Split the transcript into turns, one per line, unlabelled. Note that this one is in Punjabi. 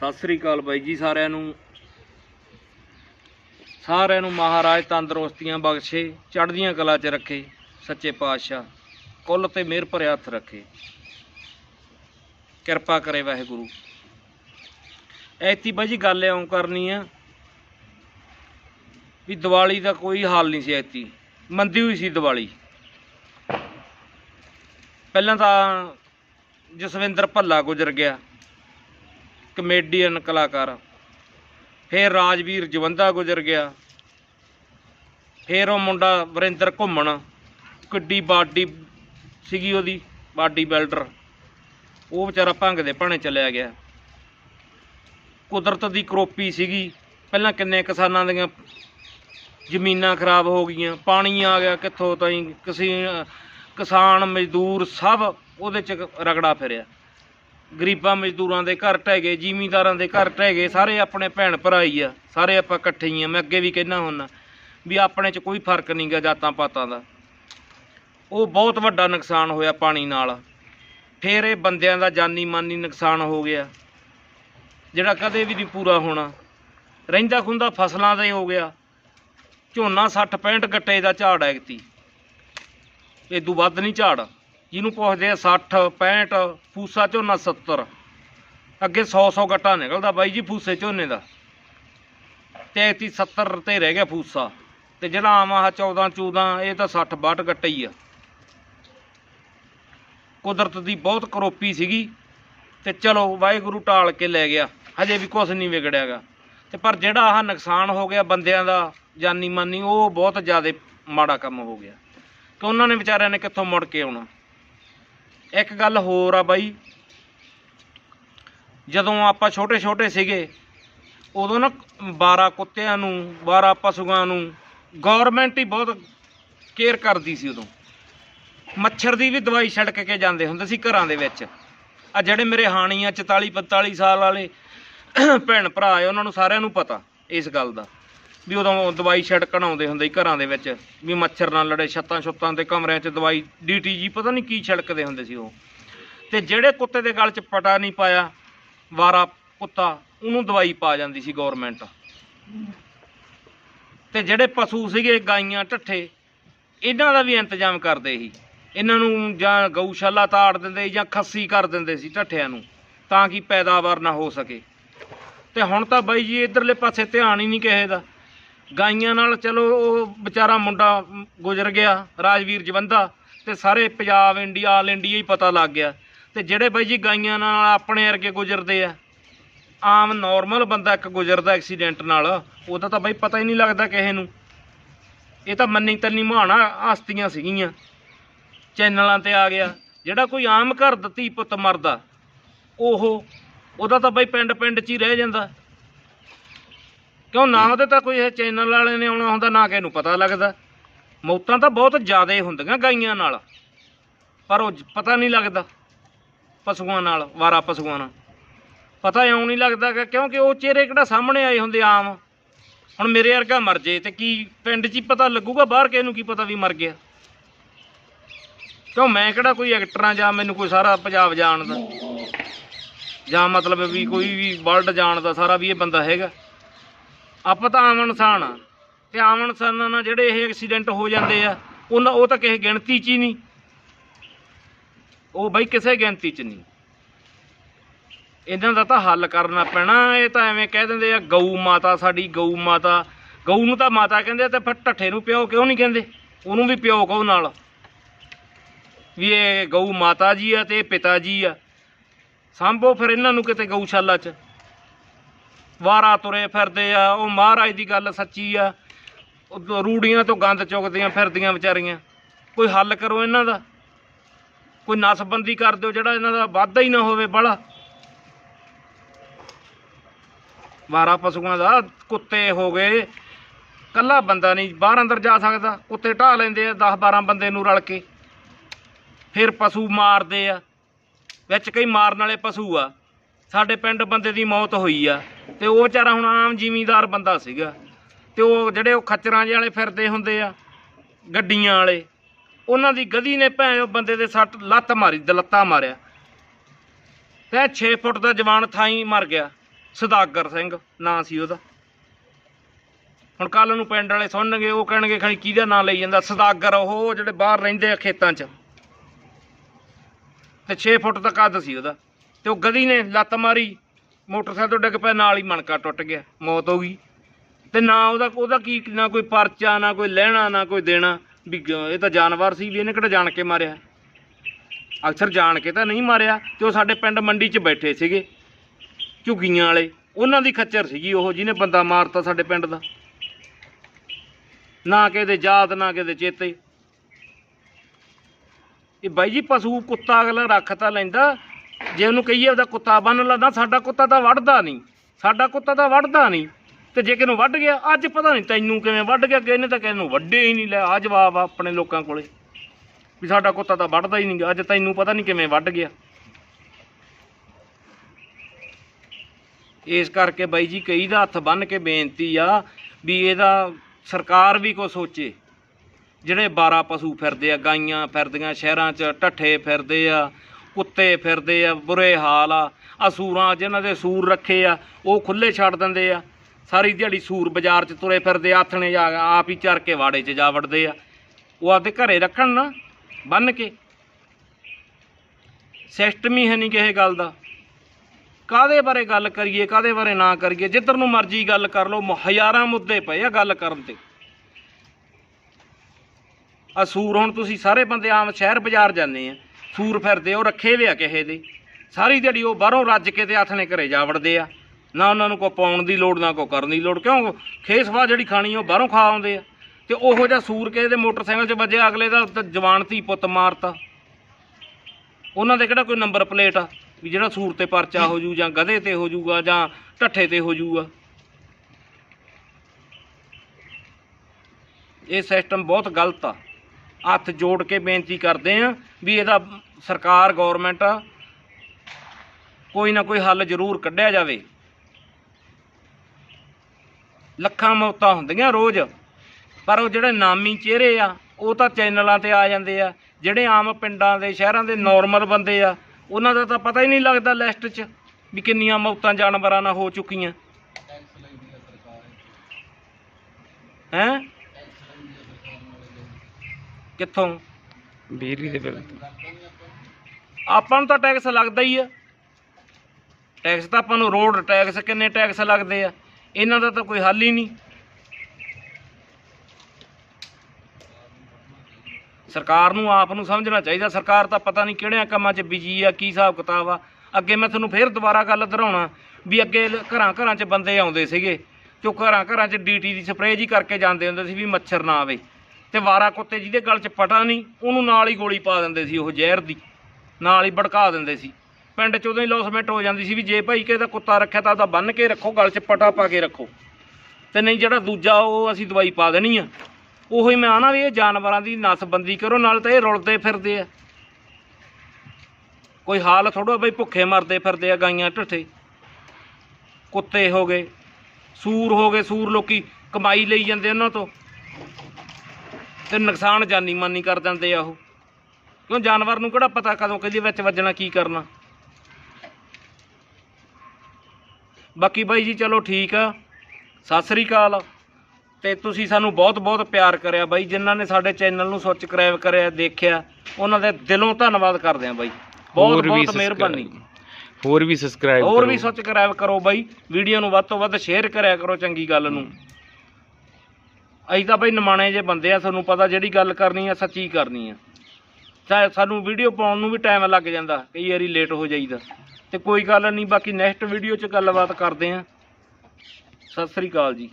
ਸਤਿ ਸ੍ਰੀ ਅਕਾਲ ਬਾਈ ਜੀ ਸਾਰਿਆਂ ਨੂੰ। ਸਾਰਿਆਂ ਨੂੰ ਮਹਾਰਾਜ ਤੰਦਰੁਸਤੀਆਂ ਬਖਸ਼ੇ, ਚੜ੍ਹਦੀਆਂ ਕਲਾ 'ਚ ਰੱਖੇ, ਸੱਚੇ ਪਾਤਸ਼ਾਹ, ਕੁੱਲ ਤੇ ਮਿਹਰ ਭਰਿਆ ਹੱਥ ਰੱਖੇ। ਕਿਰਪਾ ਕਰੇ ਵਾਹਿਗੁਰੂ। ਐਤੀ ਬਾਈ ਜੀ ਗੱਲ ਇਉਂ ਕਰਨੀ ਆ ਵੀ ਦੀਵਾਲੀ ਦਾ ਕੋਈ ਹਾਲ ਨਹੀਂ ਸੀ ਐਤੀ ਮੰਦੀ ਹੋਈ ਸੀ ਦੀਵਾਲੀ। ਪਹਿਲਾਂ ਤਾਂ ਜਸਵਿੰਦਰ ਭੱਲਾ ਗੁਜ਼ਰ ਗਿਆ। ਕਮੇਡੀਅਨ ਕਲਾਕਾਰ। ਫਿਰ ਰਾਜਵੀਰ ਜਵੰਦਾ ਗੁਜ਼ਰ ਗਿਆ। ਫਿਰ ਉਹ ਮੁੰਡਾ ਵਰਿੰਦਰ ਘੁੰਮਣ। ਕਿੱਡੀ ਬਾਡੀ ਸੀਗੀ ਉਹਦੀ, ਬਾਡੀ ਬਿਲਡਰ। ਉਹ ਵਿਚਾਰਾ ਭੰਗ ਦੇ ਭਾਣੇ ਚਲਿਆ ਗਿਆ। ਕੁਦਰਤ ਦੀ ਕਰੋਪੀ ਸੀਗੀ। ਪਹਿਲਾਂ ਕਿੰਨੇ ਕਿਸਾਨਾਂ ਦੀਆਂ ਜ਼ਮੀਨਾਂ ਖਰਾਬ ਹੋ ਗਈਆਂ, ਪਾਣੀ ਆ ਗਿਆ ਕਿੱਥੋਂ ਤਾਈਂ, ਕਿਸੇ ਕਿਸਾਨ, ਮਜ਼ਦੂਰ ਸਭ ਉਹਦੇ ਚ ਰਗੜਾ ਫਿਰਿਆ। ਗਰੀਬਾਂ ਮਜ਼ਦੂਰਾਂ ਦੇ ਘਰ ਢਹਿ ਗਏ ਜ਼ਿਮੀਂਦਾਰਾਂ ਦੇ ਘਰ ਢਹਿ ਗਏ ਸਾਰੇ ਆਪਣੇ ਭੈਣ ਭਰਾ ਹੀ ਆ, ਸਾਰੇ ਆਪਾਂ ਇਕੱਠੇ ਹੀ ਆ। ਮੈਂ ਅੱਗੇ ਵੀ ਕਹਿਣਾ ਹੁੰਦਾ ਵੀ ਆਪਣੇ 'ਚ ਕੋਈ ਫ਼ਰਕ ਨਹੀਂ ਗਾ ਜਾਤਾਂ ਪਾਤਾਂ ਦਾ। ਉਹ ਬਹੁਤ ਵੱਡਾ ਨੁਕਸਾਨ ਹੋਇਆ ਪਾਣੀ ਨਾਲ। ਫਿਰ ਇਹ ਬੰਦਿਆਂ ਦਾ ਜਾਨੀ ਮਾਨੀ ਨੁਕਸਾਨ ਹੋ ਗਿਆ। ਜਿਹੜਾ ਕਦੇ ਵੀ ਨਹੀਂ ਪੂਰਾ ਹੋਣਾ। ਰਹਿੰਦਾ ਖੁੰਦਾ ਫਸਲਾਂ ਦਾ ਹੀ ਹੋ ਗਿਆ। ਝੋਨਾ 60 65 ਗੱਟੇ ਦਾ ਝਾੜ ਐਗਤੀ ਤੋਂ। ਵੱਧ ਨਹੀਂ ਝਾੜ। ਜਿਹਨੂੰ ਪੁੱਛਦੇ ਆ 60 65 ਫੂਸਾ ਝੋਨਾ 70 ਅੱਗੇ 100 100 ਗੱਟਾ ਨਿਕਲਦਾ ਬਾਈ ਜੀ ਫੂਸੇ ਝੋਨੇ ਦਾ। ਤੇ ਐਤੀ 70 ਤੇ ਰਹਿ ਗਿਆ ਫੂਸਾ। ਤੇ ਜਿਹੜਾ ਆਮ ਆ 14 14 ਇਹ ਤਾਂ 60 62 ਗੱਟੇ ਹੀ ਆ। ਕੁਦਰਤ ਦੀ ਬਹੁਤ ਕਰੋਪੀ ਸੀਗੀ। ਤੇ ਚਲੋ, ਵਾਹਿਗੁਰੂ ਟਾਲ ਕੇ ਲੈ ਗਿਆ। ਹਜੇ ਵੀ ਕੁਝ ਨਹੀਂ ਵਿਗੜਿਆਗਾ। ਤੇ ਪਰ ਜਿਹੜਾ ਆਹ ਨੁਕਸਾਨ ਹੋ ਗਿਆ ਬੰਦਿਆਂ ਦਾ ਜਾਨੀ ਮਾਨੀ ਉਹ ਬਹੁਤ ਜ਼ਿਆਦਾ ਮਾੜਾ ਕੰਮ ਹੋ ਗਿਆ। ਕਿ ਉਹਨਾਂ ਨੇ ਵਿਚਾਰਿਆਂ ਨੇ ਕਿੱਥੋਂ ਮੁੜ ਕੇ ਆਉਣਾ? ਇੱਕ ਗੱਲ ਹੋਰ ਆ ਬਾਈ। ਜਦੋਂ ਆਪਾਂ ਛੋਟੇ ਛੋਟੇ ਸੀਗੇ, ਉਦੋਂ ਨਾ 12 ਕੁੱਤਿਆਂ ਨੂੰ 12 ਪਸ਼ੂਆਂ ਨੂੰ ਗਵਰਨਮੈਂਟ ਹੀ ਬਹੁਤ ਕੇਅਰ ਕਰਦੀ ਸੀ ਉਦੋਂ। ਮੱਛਰ ਦੀ ਵੀ ਦਵਾਈ ਛਿੜਕ ਕੇ ਜਾਂਦੇ ਹੁੰਦੇ ਸੀ ਘਰਾਂ ਦੇ ਵਿੱਚ। ਆ ਜਿਹੜੇ ਮੇਰੇ ਹਾਣੀ ਆ 44 45 ਸਾਲ ਵਾਲੇ ਭੈਣ ਭਰਾ ਆ, ਉਹਨਾਂ ਨੂੰ ਸਾਰਿਆਂ ਨੂੰ ਪਤਾ ਇਸ ਗੱਲ ਦਾ। ਵੀ ਉਦੋਂ ਦਵਾਈ ਛਿੜਕਣ ਆਉਂਦੇ ਹੁੰਦੇ ਸੀ ਘਰਾਂ ਦੇ ਵਿੱਚ, ਵੀ ਮੱਛਰ ਨਾਲ ਲੜੇ, ਛੱਤਾਂ ਛੁੱਤਾਂ ਤੇ ਕਮਰਿਆਂ 'ਚ ਦਵਾਈ, ਡੀਟੀਜੀ ਪਤਾ ਨਹੀਂ ਕੀ ਛਿੜਕਦੇ ਹੁੰਦੇ ਸੀ ਉਹ। ਤੇ ਜਿਹੜੇ ਕੁੱਤੇ ਦੇ ਗਲ 'ਚ ਪਟਾ ਨਹੀਂ ਪਾਇਆ, ਵਾਰਾ ਕੁੱਤਾ, ਉਹਨੂੰ ਦਵਾਈ ਪਾ ਜਾਂਦੀ ਸੀ ਗਵਰਨਮੈਂਟ ਤੇ ਜਿਹੜੇ ਪਸ਼ੂ ਸੀਗੇ ਗਾਈਆਂ, ਢੱਠੇ, ਇਹਨਾਂ ਦਾ ਵੀ ਇੰਤਜ਼ਾਮ ਕਰਦੇ ਸੀ। ਇਹਨਾਂ ਨੂੰ ਜਾਂ ਗਊਸ਼ਾਲਾ ਤਾੜ ਦਿੰਦੇ ਜਾਂ ਖੱਸੀ ਕਰ ਦਿੰਦੇ ਸੀ ਢੱਠਿਆਂ ਨੂੰ, ਤਾਂ ਕਿ ਪੈਦਾਵਾਰ ਨਾ ਹੋ ਸਕੇ। ਤੇ ਹੁਣ ਤਾਂ ਬਾਈ ਜੀ, ਇਧਰਲੇ ਪਾਸੇ ਧਿਆਨ ਹੀ ਨਹੀਂ ਕਿਸੇ ਦਾ। ਗਾਈਆਂ ਨਾਲ ਚਲੋ ਉਹ ਵਿਚਾਰਾ ਮੁੰਡਾ ਗੁਜ਼ਰ ਗਿਆ, ਰਾਜਵੀਰ ਜਵੰਦਾ, ਤੇ ਸਾਰੇ ਪੰਜਾਬ, ਇੰਡੀਆ, ਆਲ ਇੰਡੀਆ ਹੀ ਪਤਾ ਲੱਗ ਗਿਆ। ਤੇ ਜਿਹੜੇ ਬਾਈ ਜੀ ਗਾਈਆਂ ਨਾਲ ਆਪਣੇ ਵਰਗੇ ਗੁਜ਼ਰਦੇ ਆ, ਆਮ ਨਾਰਮਲ ਬੰਦਾ ਇੱਕ ਗੁਜ਼ਰਦਾ ਐਕਸੀਡੈਂਟ ਨਾਲ, ਉਹਦਾ ਤਾਂ ਬਾਈ ਪਤਾ ਹੀ ਨਹੀਂ ਲੱਗਦਾ ਕਿਸੇ ਨੂੰ। ਇਹ ਤਾਂ ਮੰਨੀ ਤੰਨੀ ਮਹਾਣਾ ਆਸਤੀਆਂ ਸੀਗੀਆਂ। ਚੈਨਲਾਂ ਤੇ ਆ ਗਿਆ। ਜਿਹੜਾ ਕੋਈ ਆਮ ਘਰ ਦਾ ਧੀ ਪੁੱਤ ਮਰਦਾ, ਉਹ, ਉਹਦਾ ਤਾਂ ਬਾਈ ਪਿੰਡ ਪਿੰਡ 'ਚ ਹੀ ਰਹਿ ਜਾਂਦਾ। ਕਿਉਂ ਨਾ ਉਹਦੇ ਤਾਂ ਕੋਈ ਇਹ ਚੈਨਲ ਵਾਲੇ ਨੇ ਆਉਣਾ ਹੁੰਦਾ, ਨਾ ਕਿਸੇ ਨੂੰ ਪਤਾ ਲੱਗਦਾ। ਮੌਤਾਂ ਤਾਂ ਬਹੁਤ ਜ਼ਿਆਦਾ ਹੀ ਹੁੰਦੀਆਂ ਗਾਈਆਂ ਨਾਲ। ਪਰ ਉਹ ਪਤਾ ਨਹੀਂ ਲੱਗਦਾ ਪਸ਼ੂਆਂ ਨਾਲ, ਵਾਰਾ ਪਸ਼ੂਆਂ ਨਾਲ। ਪਤਾ ਇਉਂ ਨਹੀਂ ਲੱਗਦਾ ਕਿ ਕਿਉਂਕਿ ਉਹ ਚਿਹਰੇ ਕਿਹੜਾ ਸਾਹਮਣੇ ਆਏ ਹੁੰਦੇ ਆਮ। ਹੁਣ ਮੇਰੇ ਵਰਗਾ ਮਰ ਜੇ ਤੇ ਕੀ ਪਿੰਡ 'ਚ ਹੀ ਪਤਾ ਲੱਗੂਗਾ, ਬਾਹਰ ਕਿਸੇ ਨੂੰ ਕੀ ਪਤਾ ਵੀ ਮਰ ਗਿਆ। ਕਿਉਂ ਮੈਂ ਕਿਹੜਾ ਕੋਈ ਐਕਟਰ ਆ ਜਾਂ ਮੈਨੂੰ ਕੋਈ ਸਾਰਾ ਪੰਜਾਬ ਜਾਣਦਾ? ਜਾਂ ਮਤਲਬ ਵੀ ਕੋਈ ਵੀ ਵਰਲਡ ਜਾਣਦਾ, ਸਾਰਾ ਵੀ ਇਹ ਬੰਦਾ ਹੈਗਾ। ਆਪਾਂ ਤਾਂ ਆਮ ਇਨਸਾਨ ਆ। ਤੇ ਆਮ ਇਨਸਾਨਾਂ ਨਾਲ ਜਿਹੜੇ ਇਹ ਐਕਸੀਡੈਂਟ ਹੋ ਜਾਂਦੇ ਆ, ਉਹਨਾਂ ਉਹ ਤਾਂ ਕਿਸੇ ਗਿਣਤੀ 'ਚ ਹੀ ਨਹੀਂ। ਉਹ ਬਈ ਕਿਸੇ ਗਿਣਤੀ 'ਚ ਨਹੀਂ। ਇਹਨਾਂ ਦਾ ਤਾਂ ਹੱਲ ਕਰਨਾ ਪੈਣਾ, ਇਹ ਤਾਂ ਐਵੇਂ ਕਹਿ ਦਿੰਦੇ ਆ, ਗਊ ਮਾਤਾ ਸਾਡੀ, ਗਊ ਮਾਤਾ। ਗਊ ਨੂੰ ਤਾਂ ਮਾਤਾ ਕਹਿੰਦੇ ਤੇ ਫਿਰ ਢੱਠੇ ਨੂੰ ਪਿਓ ਕਿਉਂ ਨਹੀਂ ਕਹਿੰਦੇ? ਉਹਨੂੰ ਵੀ ਪਿਓ ਕਹੋ ਨਾਲ। ਵੀ ਇਹ ਗਊ ਮਾਤਾ ਜੀ ਆ ਤੇ ਇਹ ਪਿਤਾ ਜੀ ਆ। ਸਾਂਭੋ ਫਿਰ ਇਹਨਾਂ ਨੂੰ ਕਿਤੇ ਗਊਸ਼ਾਲਾ 'ਚ। ਵਾਰਾ ਤੁਰੇ ਫਿਰਦੇ ਆ, ਉਹ ਮਹਾਰਾਜ ਦੀ ਗੱਲ ਸੱਚੀ ਆ। ਰੂੜੀਆਂ ਤੋਂ ਗੰਦ ਚੁਗਦੀਆਂ ਫਿਰਦੀਆਂ ਵਿਚਾਰੀਆਂ। ਕੋਈ ਹੱਲ ਕਰੋ ਇਹਨਾਂ ਦਾ। ਕੋਈ ਨਸਬੰਦੀ ਕਰ ਦਿਓ ਜਿਹੜਾ ਇਹਨਾਂ ਦਾ ਵਾਧਾ ਹੀ ਨਾ ਹੋਵੇ ਬੜਾ। ਵਾਰਾ ਪਸ਼ੂਆਂ ਦਾ ਕੁੱਤੇ ਹੋ ਗਏ। ਕੱਲਾ ਬੰਦਾ ਨਹੀਂ, ਬਾਹਰ ਅੰਦਰ ਜਾ ਸਕਦਾ। ਕੁੱਤੇ ਢਾ ਲੈਂਦੇ ਆ 10 12 ਬੰਦੇ ਨੂੰ ਰਲ ਕੇ। ਫਿਰ ਪਸ਼ੂ ਮਾਰਦੇ ਆ। ਵਿੱਚ ਕਈ ਮਾਰਨ ਵਾਲੇ ਪਸ਼ੂ ਆ। ਸਾਡੇ ਪਿੰਡ ਬੰਦੇ ਦੀ ਮੌਤ ਹੋਈ ਆ, ਤੇ ਉਹ ਵਿਚਾਰਾ ਹੁਣ ਆਮ ਜ਼ਿਮੀਂਦਾਰ ਬੰਦਾ ਸੀਗਾ। ਤੇ ਉਹ ਜਿਹੜੇ ਉਹ ਖੱਚਰਾਂ ਜਿਹੇ ਵਾਲੇ ਫਿਰਦੇ ਹੁੰਦੇ ਆ, ਗੱਡੀਆਂ ਵਾਲੇ, ਉਹਨਾਂ ਦੀ ਗਧੀ ਨੇ ਭੈਣ ਉਹ ਬੰਦੇ ਦੇ ਸੱਟ, ਲੱਤ ਮਾਰੀ, ਦਲੱਤਾ ਮਾਰਿਆ। ਤੇ 6 ਫੁੱਟ ਦਾ ਜਵਾਨ ਥਾਈ ਮਰ ਗਿਆ, ਸਦਾਗਰ ਸਿੰਘ, ਨਾਂ ਸੀ ਉਹਦਾ। ਹੁਣ ਕੱਲ ਨੂੰ ਪਿੰਡ ਵਾਲੇ ਸੁਣਨਗੇ, ਉਹ ਕਹਿਣਗੇ, ਖਣੀ ਕਿਹਦਾ ਨਾਂ ਲਈ ਜਾਂਦਾ? ਸਦਾਗਰ ਉਹ ਜਿਹੜੇ ਬਾਹਰ ਰਹਿੰਦੇ ਆ ਖੇਤਾਂ 'ਚ। ਤੇ 6 ਫੁੱਟ ਦਾ ਕੱਦ ਸੀ ਉਹਦਾ। ਤੇ ਉਹ ਗਦੀ ਨੇ ਲੱਤ ਮਾਰੀ, ਮੋਟਰਸਾਈਕਲ ਤੋਂ ਡਿੱਗ ਪਿਆ, ਨਾਲ ਹੀ ਮਣਕਾ ਟੁੱਟ ਗਿਆ, ਮੌਤ ਹੋ ਗਈ। ਤੇ ਨਾ ਉਹਦਾ ਉਹਦਾ ਕੀ, ਨਾ ਕੋਈ ਪਰਚਾ, ਨਾ ਕੋਈ ਲੈਣਾ, ਨਾ ਕੋਈ ਦੇਣਾ, ਵੀ ਇਹ ਤਾਂ ਜਾਨਵਰ ਸੀ, ਵੀ ਇਹਨੇ ਕਿਹੜਾ ਜਾਣ ਕੇ ਮਾਰਿਆ? ਅਕਸਰ ਜਾਣ ਕੇ ਤਾਂ ਨਹੀਂ ਮਾਰਿਆ, ਤੇ ਉਹ ਸਾਡੇ ਪਿੰਡ ਮੰਡੀ 'ਚ ਬੈਠੇ ਸੀਗੇ, ਝੁੱਗੀਆਂ ਵਾਲੇ। ਉਹਨਾਂ ਦੀ ਖੱਚਰ ਸੀਗੀ ਉਹ, ਜਿਹਨੇ ਬੰਦਾ ਮਾਰਤਾ ਸਾਡੇ ਪਿੰਡ ਦਾ। ਨਾ ਕਿਤੇ ਯਾਦ ਨਾ ਕਿਤੇ ਚੇਤੇ। ਇਹ ਬਾਈ ਜੀ, ਪਸ਼ੂ ਕੁੱਤਾ ਅਗਲਾ ਰੱਖ ਤਾਂ ਲੈਂਦਾ ਜੇ ਉਹਨੂੰ ਕਹੀਏ ਉਹਦਾ ਕੁੱਤਾ ਬੰਨ ਲਾ ਨਾ ਸਾਡਾ ਕੁੱਤਾ ਤਾਂ ਵੱਢਦਾ ਨਹੀਂ। ਸਾਡਾ ਕੁੱਤਾ ਤਾਂ ਵੱਢਦਾ ਨਹੀਂ। ਤੇ ਜੇ ਕਿਨੂੰ ਵੱਢ ਗਿਆ, ਅੱਜ ਪਤਾ ਨਹੀਂ ਤੈਨੂੰ ਕਿਵੇਂ ਵੱਢ ਗਿਆ ਕਿ ਇਹਨੇ ਤਾਂ ਕਿਸੇ ਨੂੰ ਵੱਢੇ ਹੀ ਨਹੀਂ। ਲੈ, ਆ ਜਵਾਬ ਆ ਆਪਣੇ ਲੋਕਾਂ ਕੋਲੇ। ਵੀ ਸਾਡਾ ਕੁੱਤਾ ਤਾਂ ਵੱਢਦਾ ਹੀ ਨਹੀਂ। ਅੱਜ ਤੈਨੂੰ ਪਤਾ ਨਹੀਂ ਕਿਵੇਂ ਵੱਢ ਗਿਆ। ਇਸ ਕਰਕੇ ਬਾਈ ਜੀ, ਕਈ ਦਾ ਹੱਥ ਬੰਨ ਕੇ ਬੇਨਤੀ ਆ ਵੀ ਇਹਦਾ ਸਰਕਾਰ ਵੀ ਕੋ ਸੋਚੇ। ਜਿਹੜੇ 12 ਪਸ਼ੂ ਫਿਰਦੇ ਆ, ਗਾਈਆਂ ਫਿਰਦੀਆਂ, ਸ਼ਹਿਰਾਂ 'ਚ ਢੱਠੇ ਫਿਰਦੇ ਆ ਕੁੱਤੇ ਫਿਰਦੇ ਆ, ਬੁਰੇ ਹਾਲ ਆ। ਅਸੂਰਾਂ ਜਿਨ੍ਹਾਂ ਦੇ ਸੂਰ ਰੱਖੇ ਆ, ਉਹ ਖੁੱਲੇ ਛੱਡ ਦਿੰਦੇ ਆ। ਸਾਰੀ ਦਿਹਾੜੀ ਸੂਰ ਬਾਜ਼ਾਰ 'ਚ ਤੁਰੇ ਫਿਰਦੇ ਆਥਣੇ ਜਾ ਆਪ ਹੀ ਚਰ ਕੇ ਵਾੜੇ 'ਚ ਜਾ ਵੜਦੇ ਆ। ਉਹ ਆਪਦੇ ਘਰੇ ਰੱਖਣ ਨਾ, ਬੰਨ ਕੇ। ਸਿਸਟਮ ਹੀ ਹੈ ਨਹੀਂ ਕਿਸੇ ਗੱਲ ਦਾ। ਕਾਦੇ ਬਾਰੇ ਗੱਲ ਕਰੀਏ ਕਾਦੇ ਬਾਰੇ ਨਾ ਕਰੀਏ? ਜਿੱਧਰ ਨੂੰ ਮਰਜ਼ੀ ਗੱਲ ਕਰ ਲਓ ਹਜ਼ਾਰਾਂ ਮੁੱਦੇ ਪਏ ਆ ਗੱਲ ਕਰਨ ਤੇ। ਅਸੂਰ ਹੁਣ ਤੁਸੀਂ ਸਾਰੇ ਬੰਦੇ ਆਮ ਸ਼ਹਿਰ ਬਾਜ਼ਾਰ ਜਾਂਦੇ ਆ। ਸੂਰ ਫਿਰਦੇ ਆ, ਉਹ ਰੱਖੇ ਵੇ ਆ ਕਿਸੇ ਦੇ। ਸਾਰੀ ਦਿਹਾੜੀ ਉਹ ਬਾਹਰੋਂ ਰੱਜ ਕੇ ਤੇ ਨੇ ਘਰੇ ਜਾ ਵੜਦੇ ਆ। ਨਾ ਉਹਨਾਂ ਨੂੰ ਕੋ ਪਾਉਣ ਦੀ ਲੋੜ ਨਾ ਕੋ ਕਰਨ ਦੀ ਲੋੜ। ਕਿਉਂ? ਖੇਸਵਾ ਜਿਹੜੀ ਖਾਣੀ ਉਹ ਬਾਹਰੋਂ ਖਾ ਆਉਂਦੇ ਆ। ਤੇ ਉਹੋ ਜਿਹਾ ਸੂਰ ਕਿਸੇ ਦੇ ਮੋਟਰਸਾਈਕਲ 'ਚ ਵੱਜਿਆ ਅਗਲੇ ਦਾ ਜਵਾਨ ਧੀ ਪੁੱਤ ਮਾਰਤਾ। ਉਹਨਾਂ ਦੇ ਕਿਹੜਾ ਕੋਈ ਨੰਬਰ ਪਲੇਟ ਆ? ਵੀ ਜਿਹੜਾ ਸੂਰ ਤੇ ਪਰਚਾ ਹੋ ਜੂ ਜਾਂ ਗਧੇ ਤੇ ਹੋ ਜੂਗਾ ਜਾਂ ਢੱਠੇ ਤੇ ਹੋ ਜੂਗਾ। ਇਹ ਸਿਸਟਮ ਬਹੁਤ ਗਲਤ ਆ। ਹੱਥ ਜੋੜ ਕੇ ਬੇਨਤੀ ਕਰਦੇ ਆ ਵੀ ਇਹਦਾ ਸਰਕਾਰ ਗਵਰਨਮੈਂਟ ਕੋਈ ਨਾ ਕੋਈ ਹੱਲ ਜ਼ਰੂਰ ਕੱਢਿਆ ਜਾਵੇ। ਲੱਖਾਂ ਮੌਤਾਂ ਹੁੰਦੀਆਂ ਰੋਜ਼, ਪਰ ਉਹ ਜਿਹੜੇ ਨਾਮੀ ਚਿਹਰੇ ਆ, ਉਹ ਤਾਂ ਚੈਨਲਾਂ ਤੇ ਆ ਜਾਂਦੇ ਆ। ਜਿਹੜੇ ਆਮ ਪਿੰਡਾਂ ਦੇ, ਸ਼ਹਿਰਾਂ ਦੇ ਨਾਰਮਲ ਬੰਦੇ ਆ, ਉਹਨਾਂ ਦਾ ਤਾਂ ਪਤਾ ਹੀ ਨਹੀਂ ਲੱਗਦਾ ਲਿਸਟ 'ਚ ਵੀ ਕਿੰਨੀਆਂ ਮੌਤਾਂ ਜਾਨਵਰਾਂ ਨਾਲ ਹੋ ਚੁੱਕੀਆਂ। ਹੈਂ? ਕਿੱਥੋਂ?
ਬਿਜਲੀ ਦੇ ਬਿੱਲ
ਆਪਾਂ ਨੂੰ ਤਾਂ ਟੈਕਸ ਲੱਗਦਾ ਹੀ ਆ। ਟੈਕਸ ਤਾਂ ਆਪਾਂ ਨੂੰ ਰੋਡ ਟੈਕਸ ਕਿੰਨੇ ਟੈਕਸ ਲੱਗਦੇ ਆ। ਇਹਨਾਂ ਦਾ ਤਾਂ ਕੋਈ ਹੱਲ ਹੀ ਨਹੀਂ। ਸਰਕਾਰ ਨੂੰ ਆਪ ਨੂੰ ਸਮਝਣਾ ਚਾਹੀਦਾ। ਸਰਕਾਰ ਤਾਂ ਪਤਾ ਨਹੀਂ ਕਿਹੜਿਆਂ ਕੰਮਾਂ 'ਚ ਬਿਜ਼ੀ ਆ, ਕੀ ਹਿਸਾਬ ਕਿਤਾਬ ਆ। ਅੱਗੇ ਮੈਂ ਤੁਹਾਨੂੰ ਫੇਰ ਦੁਬਾਰਾ ਗੱਲ ਦੁਹਰਾਉਣਾ ਵੀ ਅੱਗੇ ਘਰਾਂ ਘਰਾਂ 'ਚ ਬੰਦੇ ਆਉਂਦੇ ਸੀਗੇ। ਜੋ ਘਰਾਂ ਘਰਾਂ 'ਚ ਡੀਟੀ ਦੀ ਸਪਰੇਅ ਜੀ ਕਰਕੇ ਜਾਂਦੇ ਹੁੰਦੇ ਸੀ ਵੀ ਮੱਛਰ ਨਾ ਆਵੇ। ਤੇ ਵਾਰਾ ਕੁੱਤੇ ਜਿਹਦੇ ਗਲ 'ਚ ਪਟਾ ਨਹੀਂ, ਉਹਨੂੰ ਨਾਲ ਹੀ ਗੋਲੀ ਪਾ ਦਿੰਦੇ ਸੀ ਉਹ ਜ਼ਹਿਰ ਦੀ, ਨਾਲ ਹੀ ਭੜਕਾ ਦਿੰਦੇ ਸੀ। ਪਿੰਡ 'ਚ ਉਦੋਂ ਹੀ ਲੌਸਮੈਂਟ ਹੋ ਜਾਂਦੀ ਸੀ ਵੀ ਜੇ ਭਾਈ ਕਿਸੇ ਦਾ ਕੁੱਤਾ ਰੱਖਿਆ ਤਾਂ ਉਹਦਾ ਬੰਨ ਕੇ ਰੱਖੋ, ਗਲ 'ਚ ਪਟਾ ਪਾ ਕੇ ਰੱਖੋ। ਤੇ ਨਹੀਂ ਜਿਹੜਾ ਦੂਜਾ ਉਹ ਅਸੀਂ ਦਵਾਈ ਪਾ ਦੇਣੀ ਆ। ਉਹੀ ਮੈਂ ਆਣਾ ਵੀ ਇਹ ਜਾਨਵਰਾਂ ਦੀ ਨਸਬੰਦੀ ਕਰੋ, ਨਾਲ ਤਾਂ ਇਹ ਰੁਲਦੇ ਫਿਰਦੇ ਆ। ਕੋਈ ਹਾਲ ਥੋੜਾ ਬਈ ਭੁੱਖੇ ਮਰਦੇ ਫਿਰਦੇ ਆ ਗਾਈਆਂ ਢੱਠੇ। ਕੁੱਤੇ ਹੋ ਗਏ, ਸੂਰ ਹੋ ਗਏ, ਸੂਰ ਲੋਕੀ ਕਮਾਈ ਲਈ ਜਾਂਦੇ ਉਹਨਾਂ ਤੋਂ। ਤੇ ਨੁਕਸਾਨ ਜਾਨੀ ਮਾਨੀ ਕਰ ਦਿੰਦੇ ਆ ਉਹ। ਕਿਉਂ ਜਾਨਵਰ ਨੂੰ ਕਿਹੜਾ ਪਤਾ ਕਦੋਂ ਕਿਹਦੇ ਵਿੱਚ ਵੱਜਣਾ ਕੀ ਕਰਨਾ? ਬਾਕੀ ਬਾਈ ਜੀ ਚਲੋ ਠੀਕ ਆ। ਸਤਿ ਸ੍ਰੀ ਅਕਾਲ। ਤੇ ਤੁਸੀਂ ਸਾਨੂੰ ਬਹੁਤ ਬਹੁਤ ਪਿਆਰ ਕਰਿਆ ਬਾਈ। ਜਿਨ੍ਹਾਂ ਨੇ ਸਾਡੇ ਚੈਨਲ ਨੂੰ ਸਬਸਕ੍ਰਾਈਬ ਕਰਿਆ ਦੇਖਿਆ ਉਹਨਾਂ ਦੇ ਦਿਲੋਂ ਧੰਨਵਾਦ ਕਰਦੇ ਆ ਬਾਈ। ਬਹੁਤ
ਹੋਰ ਵੀ
ਬਹੁਤ
subscribe-
ਮਿਹਰਬਾਨੀ।
ਹੋਰ ਵੀ ਸਬਸਕ੍ਰਾਈਬ
ਹੋਰ ਵੀ ਸਬਸਕ੍ਰਾਈਬ ਕਰੋ ਬਾਈ। ਵੀਡੀਓ ਨੂੰ ਵੱਧ ਤੋਂ ਵੱਧ ਸ਼ੇਅਰ ਕਰਿਆ ਕਰੋ ਚੰਗੀ ਗੱਲ ਨੂੰ। ਅਸੀਂ ਤਾਂ ਬਾਈ ਨਿਮਾਣੇ ਜੇ ਬੰਦੇ ਆ ਤੁਹਾਨੂੰ ਪਤਾ ਜਿਹੜੀ ਗੱਲ ਕਰਨੀ ਆ, ਸੱਚੀ ਕਰਨੀ ਆ। ਚਾਹੇ ਸਾਨੂੰ ਵੀਡੀਓ ਪਾਉਣ ਨੂੰ ਵੀ ਟਾਈਮ ਲੱਗ ਜਾਂਦਾ, ਕਈ ਵਾਰੀ ਲੇਟ ਹੋ ਜਾਈਦਾ। ਤੇ ਕੋਈ ਗੱਲ ਨਹੀਂ, ਬਾਕੀ ਨੈਕਸਟ ਵੀਡੀਓ 'ਚ ਗੱਲਬਾਤ ਕਰਦੇ ਆ। ਸਤਿ ਸ੍ਰੀ ਅਕਾਲ ਜੀ।